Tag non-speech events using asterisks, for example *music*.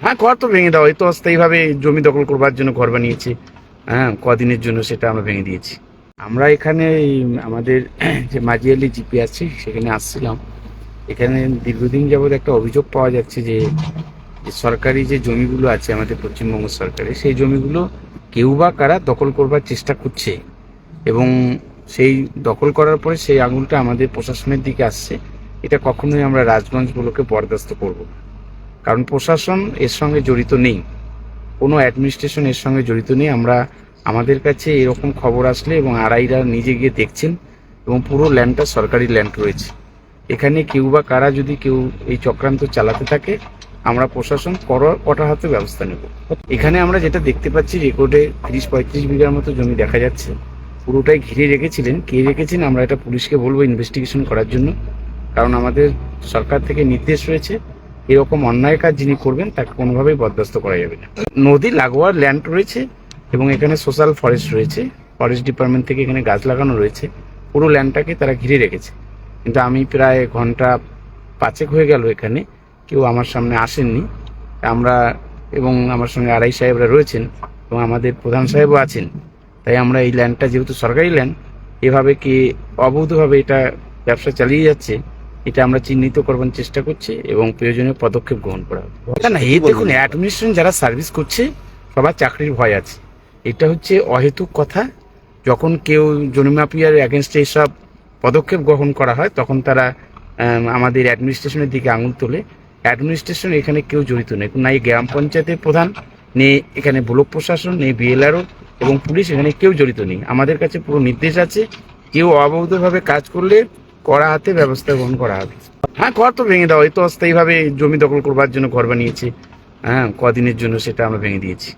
হ্যাঁ ঘর তো ভেঙে দেওয়া। এই তো অস্থায়ীভাবে জমি দখল করবার জন্য ঘর বানিয়েছে। হ্যাঁ কদিনের জন্য সেটা আমরা ভেঙে দিয়েছি। আমরা এখানে আমাদের *clears throat* যে মাঝিয়ালি জিপি আছে, সেখানে আসছিলাম। এখানে দীর্ঘদিন যাবৎ একটা অভিযোগ পাওয়া যাচ্ছে যে সরকারি যে জমিগুলো আছে আমাদের পশ্চিমবঙ্গ সরকারে সেই জমিগুলো কেউ বা কারা দখল করবার চেষ্টা করছে। এবং সেই দখল করার পরে সেই আঙুলটা আমাদের প্রশাসনের দিকে আসছে। এটা কখনোই আমরা রাজগঞ্জগুলোকে বরদাস্ত করব না। কারণ প্রশাসন এর সঙ্গে জড়িত নেই। কোনো অ্যাডমিনিস্ট্রেশন এর সঙ্গে জড়িত নেই। আমরা আমাদের কাছে এরকম খবর আসলে এবং আড়াইরা নিজে গিয়ে দেখছেন এবং পুরো ল্যান্ডটা সরকারি ল্যান্ড রয়েছে। এখানে কেউ বা কারা যদি কেউ এই চক্রান্ত চালাতে থাকে, আমরা প্রশাসন কর, কটা হাতে ব্যবস্থা নেব। এখানে আমরা যেটা দেখতে পাচ্ছি রেকর্ডে তিরিশ পঁয়ত্রিশ বিঘার মতো জমি দেখা যাচ্ছে। পুরোটাই ঘিরে রেখেছিলেন। কে রেখেছেন, আমরা এটা পুলিশকে বলব ইনভেস্টিগেশন করার জন্য। কারণ আমাদের সরকার থেকে নির্দেশ রয়েছে এরকম অন্যায় কাজ যিনি করবেন, তাকে কোনোভাবেই বরদাস্ত করা যাবে না। নদী লাগোয়ার ল্যান্ড রয়েছে এবং এখানে সোশ্যাল ফরেস্ট রয়েছে। ফরেস্ট ডিপার্টমেন্ট থেকে এখানে গাছ লাগানো রয়েছে। পুরো ল্যান্ডটাকে তারা ঘিরে রেখেছে। কিন্তু আমি প্রায় ঘণ্টা পাঁচেক হয়ে গেল এখানে। কেউ আমার সামনে আসেননি। আমরা এবং আমার সঙ্গে আড়াই সাহেবরা রয়েছেন এবং আমাদের প্রধান সাহেবও আছেন। তাই আমরা এই ল্যান্ডটা যেহেতু সরকারি ল্যান্ড এভাবে কি অবৈধভাবে এটা ব্যবসা চালিয়ে যাচ্ছে এটা আমরা চিহ্নিত করবার চেষ্টা করছি এবং প্রয়োজনীয় পদক্ষেপ গ্রহণ করা হবে না, এই দেখুন অ্যাডমিনিস্ট্রেশন যারা সার্ভিস করছে সবার চাকরির ভয় আছে। এটা হচ্ছে অহেতুক কথা। যখন কেউ জমিমাফিয়ার অ্যাগেনস্টে এইসব পদক্ষেপ গ্রহণ করা হয় তখন তারা আমাদের অ্যাডমিনিস্ট্রেশনের দিকে আঙুল তোলে। অ্যাডমিনিস্ট্রেশন এখানে কেউ জড়িত নেই। না এই গ্রাম পঞ্চায়েতের প্রধান নেই এখানে ব্লক প্রশাসন নেই বিএলআরও এবং পুলিশ এখানে কেউ জড়িত নেই। আমাদের কাছে পুরো নির্দেশ আছে কেউ অবৈধভাবে কাজ করলে কড়া হাতে, ব্যবস্থা গ্রহণ করা হবে হ্যাঁ ঘর তো ভেঙে দেওয়া এই তো অস্থায়ীভাবে জমি দখল করবার জন্য ঘর বানিয়েছি। হ্যাঁ কদিনের জন্য সেটা আমরা ভেঙে দিয়েছি।